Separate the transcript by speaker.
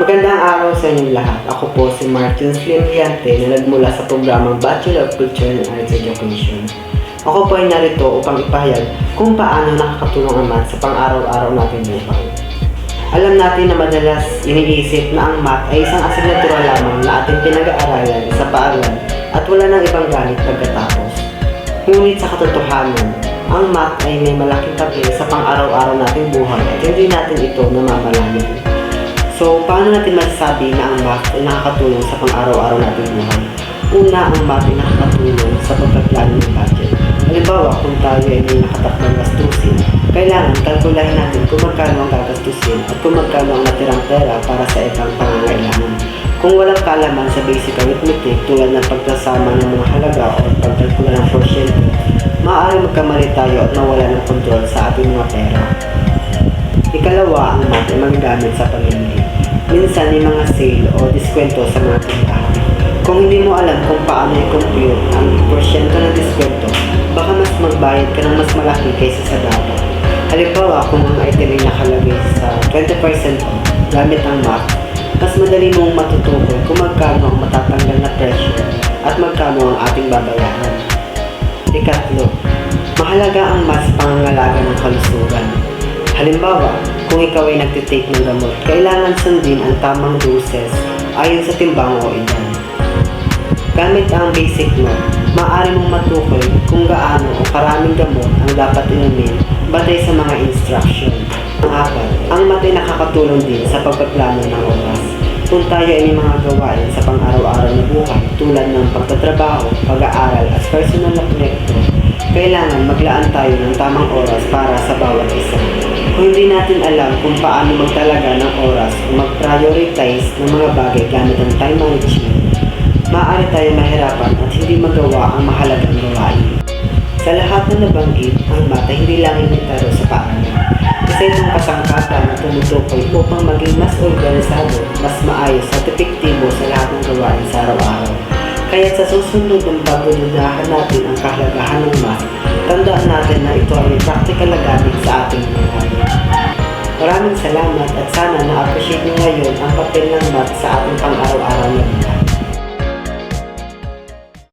Speaker 1: Magandang araw sa inyong lahat. Ako po si Martin Slim na nagmula sa programang Bachelor of Culture and Arts Education. Ako po ay narito upang ipahayag kung paano nakakatulong ang math sa pang-araw-araw nating buhay. Alam natin na madalas iniisip na ang math ay isang asignatura lamang na ating pinag-aaralan sa paaralan at wala nang ibang gamit pagkatapos. Ngunit sa katotohanan, ang math ay may malaking tabi sa pang-araw-araw nating buhay at hindi natin ito namamalayan. So, paano natin masasabi na ang math ay nakakatulong sa pang-araw-araw nating buhay? Una, ang math ay nakakatulong sa pagpaplano ng budget. Halimbawa, kung tayo ay may nakatakdang gastusin, kailangan kalkulahin natin kung magkano ang gagastusin at kung magkano ang natirang pera para sa ibang pangangailangan. Kung walang kalaman sa basic arithmetic tulad ng pagkasama ng mga halaga o pagkalkula ng porsyento, maaari magkamali tayo at mawala ng kontrol sa ating mga pera. Ikalawa, ang math ay magagamit sa pamimili. Minsan may mga sale o diskwento sa mga tindahan. Kung hindi mo alam kung paano i-compute ang porsyento ng diskwento, baka mas magbayad ka ng mas malaki kaysa sa dapat. Halimbawa, kung ang item ay nakalagay sa 20% off gamit ang math, mas madali mong matutukoy kung magkano ang matatanggal na presyo at magkano ang ating babayaran. Ikatlo, mahalaga ang mas pangangalaga ng kalusugan. Halimbawa, kung ikaw ay nagtitake ng gamot, kailangan sundin ang tamang doses ayon sa timbang o edad. Gamit ang basic mo, maaari mong matukoy kung gaano o karaming gamot ang dapat inumin batay sa mga instruction. Ang apat, ang math ay nakakatulong din sa pagpaplano ng oras. Kung tayo ay may mga gawain sa pang-araw-araw na buhay tulad ng pagtatrabaho, pag-aaral at personal na proyekto, kailangan maglaan tayo ng tamang oras para sa bawat isa. Hindi natin alam kung paano magtalaga ng oras o mag-prioritize ng mga bagay gamit ang time management, maaari tayo mahirapan at hindi magawa ang mahalagang gawain. Sa lahat ng nabanggit, ang mata hindi lang imitaro sa paaralan. Isa itong kasangkapan na tumutukoy upang maging mas organisado, mas maayos at epektibo sa lahat ng gawain sa araw-araw. Kaya sa susunod ng pagdududahan natin ang kahalagahan ng math, tandaan natin na ito ay practical na gamit sa ating. Maraming salamat at sana na-appreciate nyo ngayon ang papel ng math sa ating pang-araw-araw na buhay.